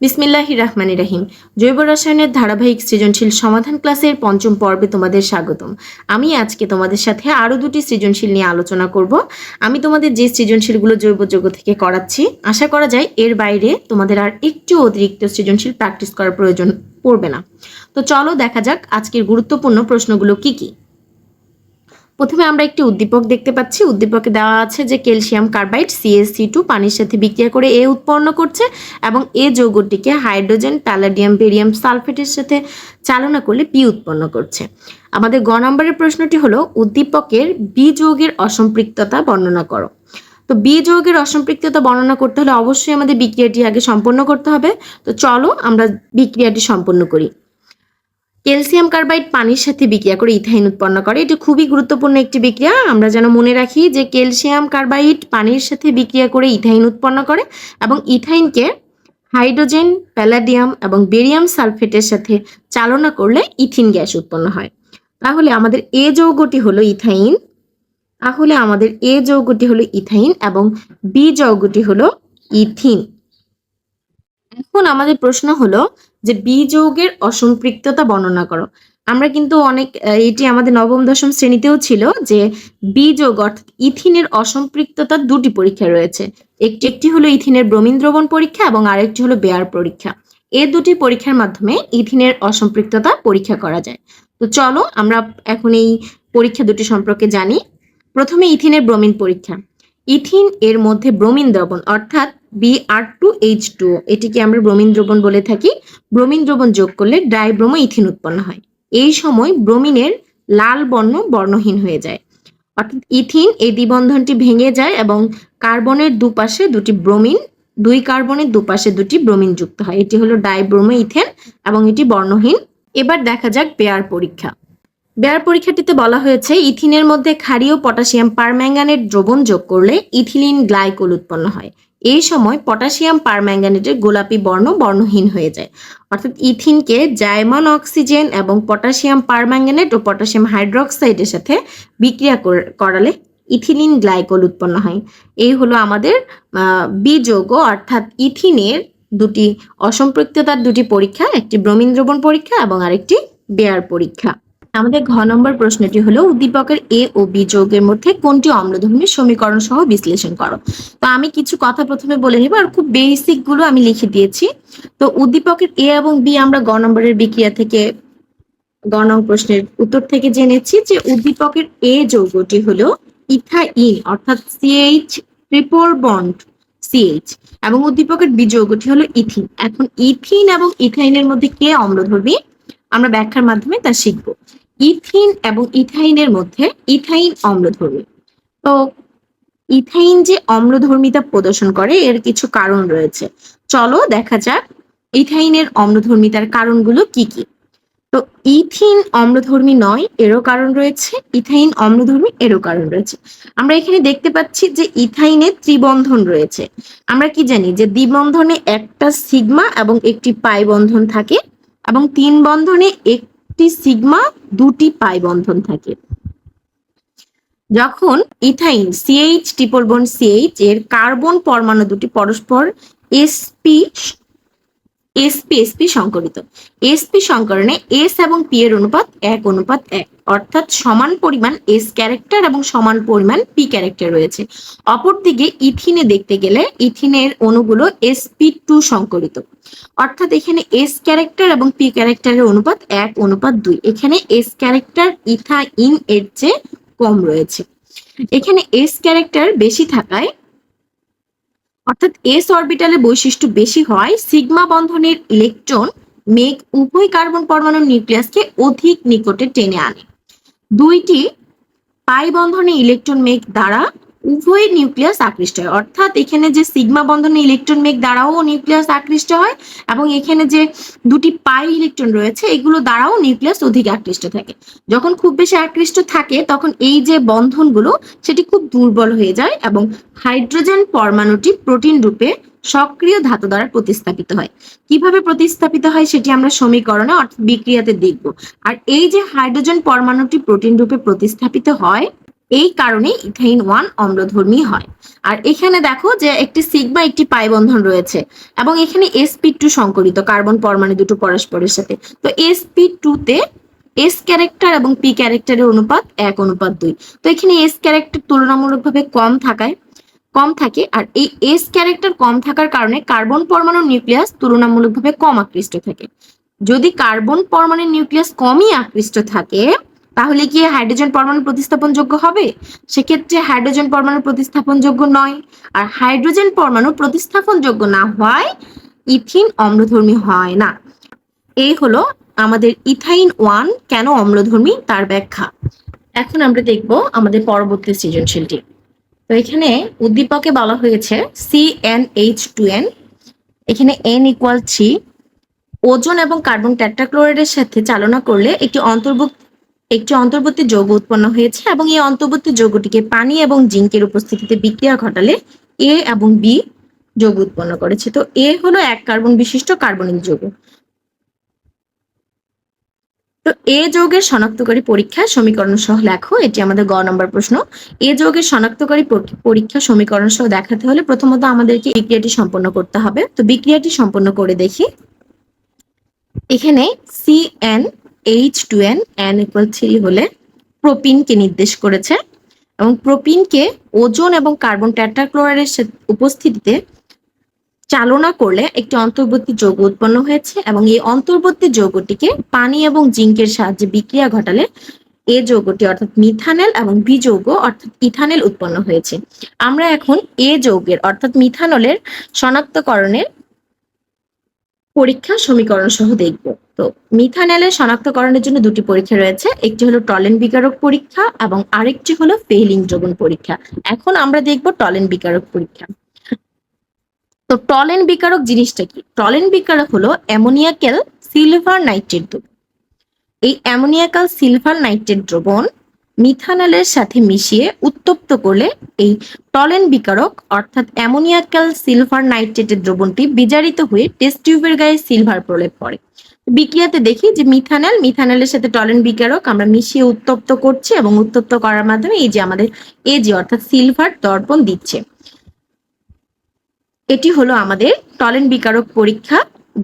বিসমিল্লাহির রহমানি রহিম। জৈব রসায়নের ধারাবাহিক সৃজনশীল সমাধান ক্লাসের পঞ্চম পর্বে তোমাদের স্বাগতম। আমি আজকে তোমাদের সাথে আরও দুটি সৃজনশীল নিয়ে আলোচনা করব। আমি তোমাদের যে সৃজনশীলগুলো জৈব যৌগ থেকে করাচ্ছি, আশা করা যায় এর বাইরে তোমাদের আর একটু অতিরিক্ত সৃজনশীল প্র্যাকটিস করার প্রয়োজন পড়বে না। তো চলো দেখা যাক আজকের গুরুত্বপূর্ণ প্রশ্নগুলো কি কি। প্রথমে আমরা একটি উদ্দীপক দেখতে পাচ্ছি। উদ্দীপকে দেওয়া আছে যে ক্যালসিয়াম কার্বাইড সিএসসি টু পানির সাথে বিক্রিয়া করে এ উৎপন্ন করছে এবং এ যৌগটিকে হাইড্রোজেন, প্যালাডিয়াম, বেরিয়াম সালফেটের সাথে চালনা করলে পি উৎপন্ন করছে। আমাদের গ নম্বরের প্রশ্নটি হলো, উদ্দীপকের বি যৌগের অসম্পৃক্ততা বর্ণনা করো। তো বি যৌগের অসম্পৃক্ততা বর্ণনা করতে হলে অবশ্যই আমাদের বিক্রিয়াটি আগে সম্পন্ন করতে হবে। তো চলো আমরা বিক্রিয়াটি সম্পন্ন করি। ক্যালসিয়াম কার্বাইড পানির সাথে বিক্রিয়া করে ইথাইন উৎপন্ন করে। এটি খুবই গুরুত্বপূর্ণ একটি বিক্রিয়া। আমরা যেন মনে রাখি যে ক্যালসিয়াম কার্বাইড পানির সাথে বিক্রিয়া করে ইথাইন উৎপন্ন করে এবং ইথাইনকে হাইড্রোজেন, প্যালাডিয়াম এবং বেরিয়াম সালফেটের সাথে চালনা করলে ইথিন গ্যাস উৎপন্ন হয়। তাহলে আমাদের এ যৌগটি হলো ইথাইন। তাহলে আমাদের এ যৌগটি হলো ইথাইন এবং বি যৌগটি হলো ইথিন। এখন আমাদের প্রশ্ন হলো যে বি যৌগের অসম্পৃক্ততা বর্ণনা করো। আমরা কিন্তু অনেক এটি আমাদের নবম, দশম শ্রেণীতেও ছিল যে বি যৌগ অর্থাৎ ইথিনের অসম্পৃক্ততার দুটি পরীক্ষা রয়েছে। একটি একটি হলো ইথিনের ব্রোমিন দ্রবণ পরীক্ষা এবং আরেকটি হলো বেয়ার পরীক্ষা। এ দুটি পরীক্ষার মাধ্যমে ইথিনের অসম্পৃক্ততা পরীক্ষা করা যায়। তো চলো আমরা এখন এই পরীক্ষা দুটি সম্পর্কে জানি। প্রথমে ইথিনের ব্রোমিন পরীক্ষা। ইথিন এর মধ্যে ব্রোমিন দ্রবণ অর্থাৎ B R two H two এটিকে আমরা ব্রোমিন দ্রবণ বলে থাকি। ব্রোমিন দ্রবণ যোগ করলে ডাইব্রোমো ইথিন উৎপন্ন হয়। এই সময় ব্রোমিনের লাল বর্ণ বর্ণহীন হয়ে যায়। অর্থাৎ ইথিন এই দ্বিবন্ধনটি ভেঙে যায় এবং কার্বনের দুপাশে দুটি ব্রোমিন, দুই কার্বনের দুপাশে দুটি ব্রোমিন যুক্ত হয়। এটি হলো ডাইব্রোমো ইথেন এবং এটি বর্ণহীন। এবার দেখা যাক বেয়ার পরীক্ষা। বেয়ার পরীক্ষাটিতে বলা হয়েছে, ইথিনের মধ্যে ক্ষারীয় পটাশিয়াম পারম্যাঙ্গানেট দ্রবণ যোগ করলে ইথিলিন গ্লাইকোল উৎপন্ন হয়। এই সময় পটাশিয়াম পারম্যাঙ্গানেটের গোলাপি বর্ণ বর্ণহীন হয়ে যায়। অর্থাৎ ইথিনকে জাইমন অক্সিজেন এবং পটাশিয়াম পারম্যাঙ্গানেট ও পটাশিয়াম হাইড্রোক্সাইডের সাথে বিক্রিয়া করালে ইথিলিন গ্লাইকোল উৎপন্ন হয়। এই হলো আমাদের আহ, বি যৌগ অর্থাৎ ইথিনের দুটি অসম্পৃক্ততার দুটি পরীক্ষা একটি ব্রোমিন দ্রবণ পরীক্ষা এবং আরেকটি বেয়ার পরীক্ষা। আমাদের ঘ নম্বর প্রশ্নটি হলো, উদ্দীপকের এ ও বি যৌগের মধ্যে কোনটি অম্লধর্মী সমীকরণ সহ বিশ্লেষণ করো? তো আমি কিছু কথা প্রথমে বলে নিব আর খুব বেসিকগুলো আমি লিখে দিয়েছি। তো উদ্দীপকের এ এবং বি আমরা গ নম্বরের বিক্রিয়া থেকে গ নং প্রশ্নের উত্তর থেকে জেনেছি যে উদ্দীপকের এ যৌগটি হলো ইথাইন অর্থাৎ সিএইচ ট্রিপল বন্ড সিএইচ এবং উদ্দীপকের বি যৌগটি হলো ইথিন। এখন ইথিন এবং ইথাইনের মধ্যে কে অম্লধর্মী? আমরা ব্যাখ্যার মাধ্যমে তা শিখব। ইথিন এবং ইথাইনের মধ্যে ইথাইন অম্লধর্মী। তো ইথাইন যে অম্লধর্মিতা প্রদর্শন করে, এর কিছু কারণ রয়েছে। চলো দেখা যাক ইথাইনের অম্লধর্মিতার কারণগুলো কি কি। তো ইথিন অম্লধর্মী নয়, এরও কারণ রয়েছে। ইথাইন অম্লধর্মী, এরও কারণ রয়েছে। আমরা এখানে দেখতে পাচ্ছি যে ইথাইনে ত্রিবন্ধন রয়েছে। আমরা কি জানি যে দ্বিবন্ধনে একটা সিগমা এবং একটি পাই বন্ধন থাকে। এবং তিন বন্ধনে একটি সিগমা, দুটি পাই বন্ধন থাকে। যখন ethyne CH triple bond CH এর কার্বন পরমাণু দুটি পরস্পর এসপি এসপি এসপি সংকরিত এসপি সংকরণে এস এবং পি এর অনুপাত এক অনুপাত এক। অর্থাৎ সমান পরিমাণ এস ক্যারেক্টার এবং সমান পরিমাণ পি ক্যারেক্টার রয়েছে। অপরদিকে ইথিনে দেখতে গেলে ইথিনের অণুগুলো এস পি টু সংকরিত অর্থাৎ এখানে এস ক্যারেক্টার এবং পি ক্যারেক্টারের অনুপাত এক, অনুপাত দুই। এখানে এস ক্যারেক্টার ইথাইন এর চেয়ে কম রয়েছে। এখানে এস ক্যারেক্টার বেশি থাকায়, অর্থাৎ এস অরবিটালের বৈশিষ্ট্য বেশি হয়, সিগমা বন্ধনের ইলেকট্রন মেঘ উভয় কার্বন পরমাণুর নিউক্লিয়াসকে অধিক নিকটে টেনে আনে। দুইটি পাই বন্ধনে ইলেকট্রন মেঘ দ্বারা উভয় নিউক্লিয়াস আকৃষ্ট হয়। অর্থাৎ এখানে যে সিগমা বন্ধনে ইলেকট্রন মেঘ দ্বারাও নিউক্লিয়াস আকৃষ্ট হয় এবং এখানে যে দুটি পাই ইলেকট্রন রয়েছে, এগুলো দ্বারাও নিউক্লিয়াস অধিক আকৃষ্ট থাকে। যখন খুব বেশি আকৃষ্ট থাকে, তখন এই যে বন্ধনগুলো, সেটি খুব দুর্বল হয়ে যায় এবং হাইড্রোজেন পরমাণুটি প্রোটিন রূপে সক্রিয় ধাতু দ্বারা প্রতিস্থাপিত হয়। কীভাবে প্রতিস্থাপিত হয় সেটি আমরা সমীকরণে অর্থাৎ বিক্রিয়াতে দেখব। আর এই যে হাইড্রোজেন পরমাণুটি প্রোটিন রূপে প্রতিস্থাপিত হয়, এই কারণে ইথাইন ওয়ান অম্লধর্মী হয়। আর এখানে দেখো যে একটি সিগমা, একটি পাই বন্ধন রয়েছে এবং এখানে এসপি টু সংকরিত কার্বন পরমাণু দুটো পরস্পরের সাথে। তো এসপি টু তে এস ক্যারেক্টার এবং পি ক্যারেক্টারের অনুপাত এক, অনুপাত দুই। তো এখানে এস ক্যারেক্টার তুলনামূলকভাবে কম থাকায় কম থাকে আর এই এস ক্যারেক্টার কম থাকার কারণে কার্বন পরমাণুর নিউক্লিয়াস তুলনামূলকভাবে কম আকৃষ্ট থাকে। যদি কার্বন পরমাণুর নিউক্লিয়াস কমই আকৃষ্ট থাকে, তাহলে কি হাইড্রোজেন পরমাণু প্রতিস্থাপনযোগ্য হবে? সেক্ষেত্রে হাইড্রোজেন পরমাণু প্রতিস্থাপনযোগ্য নয়। আর হাইড্রোজেন পরমাণু প্রতিস্থাপনযোগ্য না হওয়ায় ইথিন অম্লধর্মী হয় না। এই হলো আমাদের ইথাইন ওয়ান কেন অম্লধর্মী? তার ব্যাখ্যা। এখন আমরা দেখব আমাদের পরবর্তী সৃজনশীলটি। তো এখানে উদ্দীপকে বলা হয়েছে C N H two N এখানে এন ইকুয়াল থ্রি ওজন এবং কার্বন ট্যাট্রাক্লোরাইডের সাথে চালনা করলে একটি অন্তর্ভুক্ত একটি অন্তর্বর্তী যৌগ উৎপন্ন হয়েছে এবং এই অন্তর্বর্তী যৌগটিকে পানি এবং জিঙ্কের উপস্থিতিতে বিক্রিয়া ঘটালে এ এবং বি যৌগ উৎপন্ন করেছে। তো এ হলো এক কার্বন বিশিষ্ট কার্বনিক যৌগ। তো এ যোগের শনাক্তকারী পরীক্ষা সমীকরণ সহ লেখো, এটি আমাদের গ নম্বর প্রশ্ন। এ যোগের শনাক্তকারী পরীক্ষা সমীকরণ সহ দেখাতে হলে প্রথমত আমাদেরকে বিক্রিয়াটি সম্পন্ন করতে হবে। তো বিক্রিয়াটি সম্পন্ন করে দেখি। এখানে C N H two N N equal three হলে প্রোপিনকে নির্দেশ করেছে এবং প্রোপিনকে ওজন এবং কার্বন ট্যাট্রাক্লোরাইডের সাথে- উপস্থিতিতে চালনা করলে একটি অন্তর্বর্তী যৌগ উৎপন্ন হয়েছে এবং এই অন্তর্বর্তী যৌগটিকে পানি এবং জিঙ্কের সাহায্যে বিক্রিয়া ঘটালে এ যৌগটি অর্থাৎ মিথানেল এবং বি যৌগ অর্থাৎ ইথানেল উৎপন্ন হয়েছে। আমরা এখন এ যৌগের অর্থাৎ মিথানলের শনাক্তকরণের পরীক্ষা সমীকরণ সহ দেখব। তো মিথানেলের শনাক্তকরণের জন্য দুটি পরীক্ষা রয়েছে, একটি হলো টলেন বিকারক পরীক্ষা এবং আরেকটি হলো ফেইলিং দ্রবণ পরীক্ষা। এখন আমরা দেখব টলেন বিকারক পরীক্ষা। তো টলেন বিকারক জিনিসটা কি? টলেন বিকারক হলো অ্যামোনিয়াকেল সিলভার নাইট্রেট দ্রবণ। এই অ্যামোনিয়াকাল সিলভার নাইট্রেট দ্রবণ মিথানলের সাথে মিশিয়ে উত্তপ্ত করলে এই টলেন বিকারক অর্থাৎ অ্যামোনিয়াকাল সিলভার নাইট্রেটের দ্রবণটি বিজারিত হয়ে টেস্ট টিউবের গায়ে সিলভার প্রলেপ পড়ে। বিক্রিয়াতে দেখি যে মিথানল, মিথানলের সাথে টলেন বিকারক আমরা মিশিয়ে উত্তপ্ত করছি এবং উত্তপ্ত করার মাধ্যমে এই যে আমাদের এজি অর্থাৎ সিলভার দর্পণ দিচ্ছে। এটি হলো আমাদের টলেন বিকারক পরীক্ষা,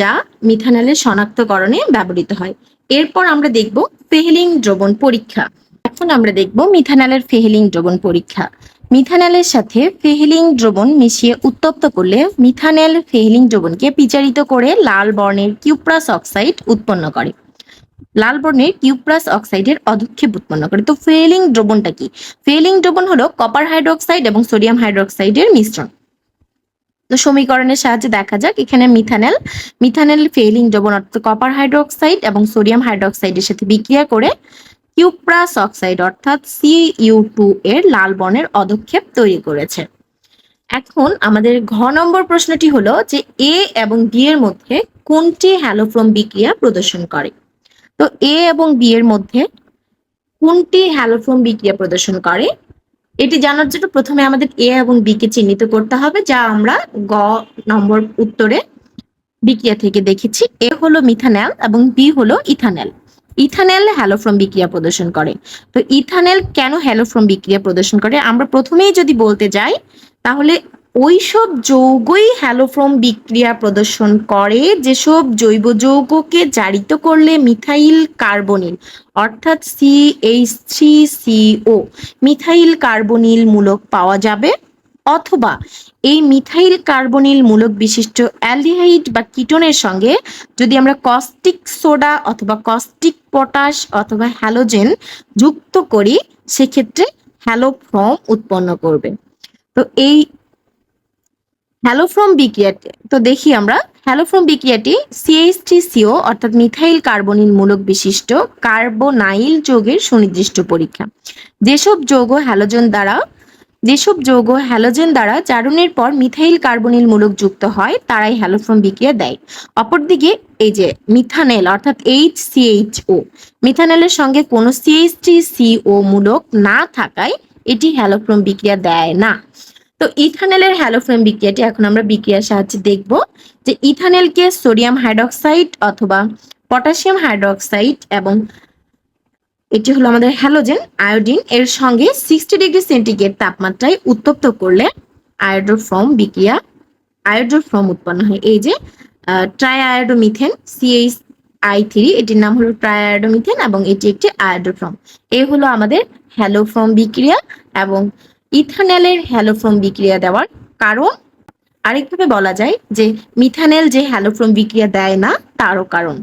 যা মিথানলের শনাক্তকরণে ব্যবহৃত হয়। এরপর আমরা দেখব ফেহেলিং দ্রবণ পরীক্ষা। এখন আমরা দেখব মিথানলের ফেহেলিং দ্রবণ পরীক্ষা। মিথানলের সাথে ফেহেলিং দ্রবণ মিশিয়ে উত্তপ্ত করলে মিথানেল ফেহেলিং দ্রবণকে বিচারিত করে লাল বর্ণের কিউপ্রাস অক্সাইড উৎপন্ন করে। লাল বর্ণের কিউপ্রাস অক্সাইডের অধক্ষেপ উৎপন্ন করে। তো ফেহেলিং দ্রবণটা কি? ফেহেলিং দ্রবণ হলো কপার হাইড্রোক্সাইড এবং সোডিয়াম হাইড্রোক্সাইডের মিশ্রণ। সমীকরণের সাহায্যে দেখা যাক, এখানে মিথানেল মিথানেল ফেলিং দ্রবণ অর্থাৎ কপার হাইড্রোক্সাইড এবং সোডিয়াম হাইড্রোক্সাইডের সাথে বিক্রিয়া করে কিউপ্রাস অক্সাইড অর্থাৎ সিইউ টু এর লাল বর্ণের অধক্ষেপ তৈরি করেছে। এখন আমাদের ঘ নম্বর প্রশ্নটি হলো যে এ এবং বি এর মধ্যে কোনটি হ্যালোফ্রম বিক্রিয়া প্রদর্শন করে? তো এ এবং বি এর মধ্যে কোনটি হ্যালোফ্রম বিক্রিয়া প্রদর্শন করে? এটি জানার জন্য প্রথমে আমাদের এ এবং বি কে চিহ্নিত করতে হবে, যা আমরা গ নম্বর উত্তরে বিক্রিয়া থেকে দেখেছি। এ হলো মিথানেল এবং বি হলো ইথানেল। ইথানেল হ্যালোফ্রম বিক্রিয়া প্রদর্শন করে। তো ইথানেল কেন হ্যালোফ্রম বিক্রিয়া প্রদর্শন করে? আমরা প্রথমেই যদি বলতে যাই, তাহলে ওইসব যৌগই হ্যালোফ্রম বিক্রিয়া প্রদর্শন করে, যেসব জৈব যৌগকে জারিত করলে মিথাইল কার্বনিল, অর্থাৎ C H three CO methyl carbonyl মূলক পাওয়া যাবে। অথবা এই মিথাইল কার্বনিল মূলক বিশিষ্ট অ্যালডিহাইড বা কিটোনের সঙ্গে যদি আমরা কস্টিক সোডা অথবা কস্টিক পটাশ অথবা হ্যালোজেন যুক্ত করি, সেক্ষেত্রে হ্যালোফ্রম উৎপন্ন করবে। তো এই হ্যালোফ্রম বিক্রিয়াটি তো দেখি আমরা। হ্যালোফ্রম বিক্রিয়াটি সিএইচটিসিও অর্থাৎ মিথাইল কার্বনিল মূলক বিশিষ্ট কার্বোনাইল যৌগের সুনির্দিষ্ট পরীক্ষা। যেসব যৌগ হ্যালোজেন দ্বারা, যেসব যৌগ হ্যালোজেন দ্বারা চারণের পর মিথাইল কার্বনিল মূলক যুক্ত হয়, তারাই হ্যালোফ্রম বিক্রিয়া দেয়। অপরদিকে এই যে মিথানেল, অর্থাৎ এইচ সিএইচও মিথানেলের সঙ্গে কোনো সিএইচটি সিও মূলক না থাকায় এটি হ্যালোফ্রম বিক্রিয়া দেয় না। তো ইথানেলের হ্যালোফ্রেম বিক্রিয়াটি এখন আমরা বিক্রিয়ার সাহায্যে দেখব যে ইথানেলকে সোডিয়াম হাইড্রক্সাইড অথবা পটাশিয়াম হাইড্রক্সাইড এবং এটি হলো আমাদের হ্যালোজেন, আয়োডিন, এর সঙ্গে সিক্সটি ডিগ্রি সেন্টিগ্রেড তাপমাত্রায় উত্তপ্ত করলে আয়োডোফর্ম বিক্রিয়া আয়োডোফর্ম উৎপন্ন হয়। এই যে ট্রাইআয়োডোমিথেন সিএইচ আই থ্রি এটির নাম হলো ট্রাইআয়োডোমিথেন এবং এটি একটি আয়োডোফর্ম এই হলো আমাদের হ্যালোফর্ম বিক্রিয়া এবং ইথানলের হ্যালোফ্রম বিক্রিয়া দেওয়ার কারণ? আরেকভাবে বলা যায় যে মিথানেল যে হ্যালোফ্রম বিক্রিয়া দেয় না, তারও কারণ।